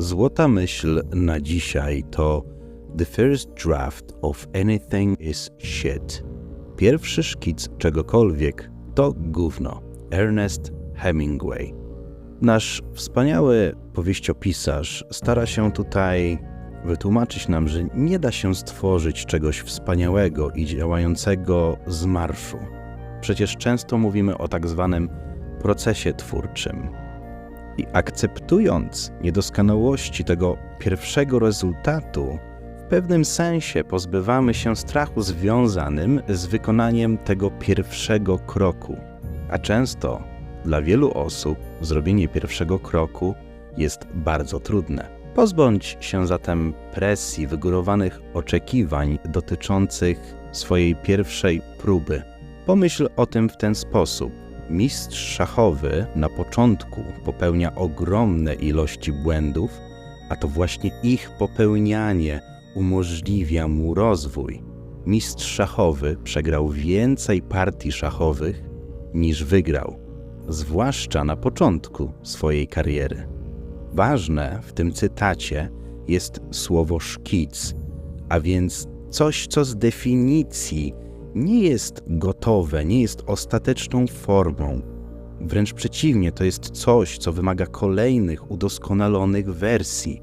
Złota myśl na dzisiaj to The first draft of anything is shit. Pierwszy szkic czegokolwiek to gówno. Ernest Hemingway. Nasz wspaniały powieściopisarz stara się tutaj wytłumaczyć nam, że nie da się stworzyć czegoś wspaniałego i działającego z marszu. Przecież często mówimy o tak zwanym procesie twórczym. I akceptując niedoskonałości tego pierwszego rezultatu, w pewnym sensie pozbywamy się strachu związanym z wykonaniem tego pierwszego kroku. A często dla wielu osób zrobienie pierwszego kroku jest bardzo trudne. Pozbądź się zatem presji wygórowanych oczekiwań dotyczących swojej pierwszej próby. Pomyśl o tym w ten sposób. Mistrz szachowy na początku popełnia ogromne ilości błędów, a to właśnie ich popełnianie umożliwia mu rozwój. Mistrz szachowy przegrał więcej partii szachowych niż wygrał, zwłaszcza na początku swojej kariery. Ważne w tym cytacie jest słowo szkic, a więc coś, co z definicji nie jest gotowe, nie jest ostateczną formą. Wręcz przeciwnie, to jest coś, co wymaga kolejnych udoskonalonych wersji.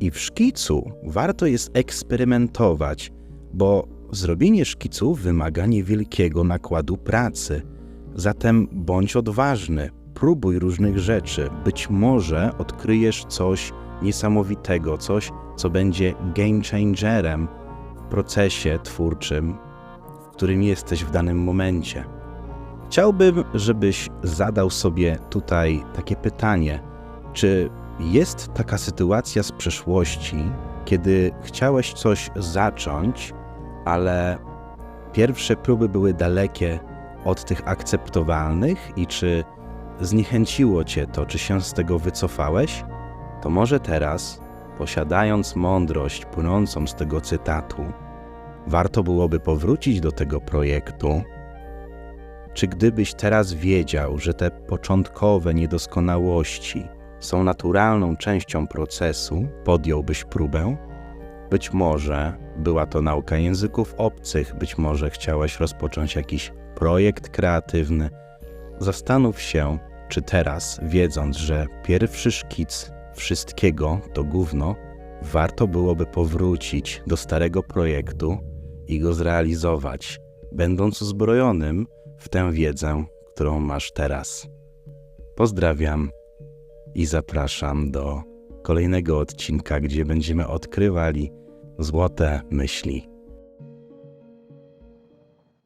I w szkicu warto jest eksperymentować, bo zrobienie szkicu wymaga niewielkiego nakładu pracy. Zatem bądź odważny, próbuj różnych rzeczy. Być może odkryjesz coś niesamowitego, coś, co będzie game changerem w procesie twórczym, którym jesteś w danym momencie. Chciałbym, żebyś zadał sobie tutaj takie pytanie: czy jest taka sytuacja z przeszłości, kiedy chciałeś coś zacząć, ale pierwsze próby były dalekie od tych akceptowalnych i czy zniechęciło cię to, czy się z tego wycofałeś? To może teraz, posiadając mądrość płynącą z tego cytatu, warto byłoby powrócić do tego projektu? Czy gdybyś teraz wiedział, że te początkowe niedoskonałości są naturalną częścią procesu, podjąłbyś próbę? Być może była to nauka języków obcych, być może chciałeś rozpocząć jakiś projekt kreatywny. Zastanów się, czy teraz, wiedząc, że pierwszy szkic wszystkiego to gówno, warto byłoby powrócić do starego projektu i go zrealizować, będąc uzbrojonym w tę wiedzę, którą masz teraz. Pozdrawiam i zapraszam do kolejnego odcinka, gdzie będziemy odkrywali złote myśli.